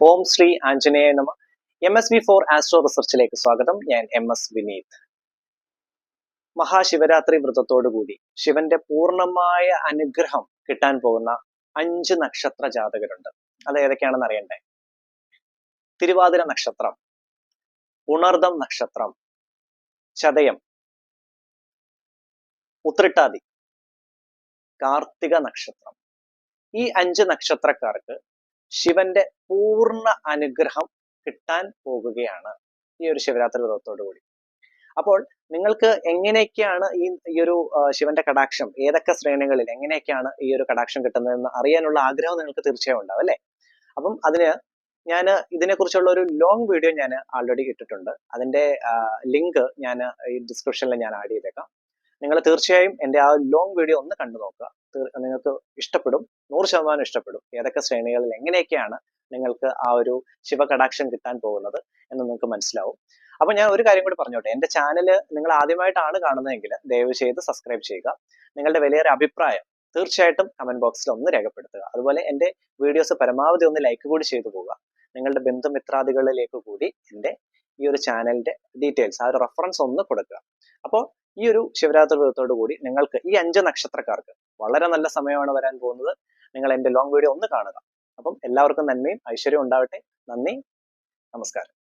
ഓം ശ്രീ ആഞ്ജനേയ നമ. M S V for astro റിസർച്ചിലേക്ക് സ്വാഗതം. ഞാൻ എം എസ് വിനീത്. മഹാശിവരാത്രി വ്രതത്തോടുകൂടി ശിവന്റെ പൂർണമായ അനുഗ്രഹം കിട്ടാൻ പോകുന്ന അഞ്ച് നക്ഷത്ര ജാതകരുണ്ട്. അത് ഏതൊക്കെയാണെന്ന് അറിയണ്ടേ? തിരുവാതിര നക്ഷത്രം ഉണർദം നക്ഷത്രം ചതയം ഉത്രിട്ടാതി കാർത്തിക നക്ഷത്രം. ഈ അഞ്ച് നക്ഷത്രക്കാർക്ക് ശിവന്റെ പൂർണ അനുഗ്രഹം കിട്ടാൻ പോകുകയാണ് ഈ ഒരു ശിവരാത്രി വ്രതത്തോടു കൂടി. അപ്പോൾ നിങ്ങൾക്ക് എങ്ങനെയൊക്കെയാണ് ഈ ഈ ഒരു ശിവന്റെ കടാക്ഷം ഏതൊക്കെ ശ്രേണികളിൽ എങ്ങനെയൊക്കെയാണ് ഈ ഒരു കടാക്ഷം കിട്ടുന്നതെന്ന് അറിയാനുള്ള ആഗ്രഹം നിങ്ങൾക്ക് തീർച്ചയായും ഉണ്ടാവും അല്ലേ? അപ്പം അതിന് ഞാൻ ഇതിനെക്കുറിച്ചുള്ള ഒരു ലോങ് വീഡിയോ ഞാൻ ആൾറെഡി ഇട്ടിട്ടുണ്ട്. അതിന്റെ ലിങ്ക് ഞാൻ ഈ ഡിസ്ക്രിപ്ഷനിൽ ഞാൻ ആഡ് ചെയ്തേക്കാം. നിങ്ങൾ തീർച്ചയായും എന്റെ ആ ലോങ് വീഡിയോ ഒന്ന് കണ്ടു നോക്കുക നിങ്ങൾക്ക് ഇഷ്ടപ്പെടും. നൂറ് ശതമാനം ഇഷ്ടപ്പെടും. ഏതൊക്കെ ശ്രേണികളിൽ എങ്ങനെയൊക്കെയാണ് നിങ്ങൾക്ക് ആ ഒരു ശിവകടാക്ഷം കിട്ടാൻ പോകുന്നത് എന്ന് നിങ്ങൾക്ക് മനസ്സിലാവും. അപ്പൊ ഞാൻ ഒരു കാര്യം കൂടി പറഞ്ഞോട്ടെ. എന്റെ ചാനൽ നിങ്ങൾ ആദ്യമായിട്ടാണ് കാണുന്നതെങ്കിൽ ദയവ് ചെയ്ത് സബ്സ്ക്രൈബ് ചെയ്യുക. നിങ്ങളുടെ വലിയൊരു അഭിപ്രായം തീർച്ചയായിട്ടും കമന്റ് ബോക്സിൽ ഒന്ന് രേഖപ്പെടുത്തുക. അതുപോലെ എന്റെ വീഡിയോസ് പരമാവധി ഒന്ന് ലൈക്ക് കൂടി ചെയ്തു പോവുക. നിങ്ങളുടെ ബന്ധുമിത്രാദികളിലേക്ക് കൂടി എന്റെ ഈ ഒരു ചാനലിന്റെ ഡീറ്റെയിൽസ് ആ ഒരു റെഫറൻസ് ഒന്ന് കൊടുക്കുക. അപ്പോൾ ഈ ഒരു ശിവരാത്രി വ്രതത്തോടു കൂടി നിങ്ങൾക്ക് ഈ അഞ്ച് നക്ഷത്രക്കാർക്ക് വളരെ നല്ല സമയമാണ് വരാൻ പോകുന്നത്. നിങ്ങൾ എന്റെ ലോങ് വീഡിയോ ഒന്ന് കാണുക. അപ്പം എല്ലാവർക്കും നന്മയും ഐശ്വര്യവും ഉണ്ടാവട്ടെ. നന്ദി. നമസ്കാരം.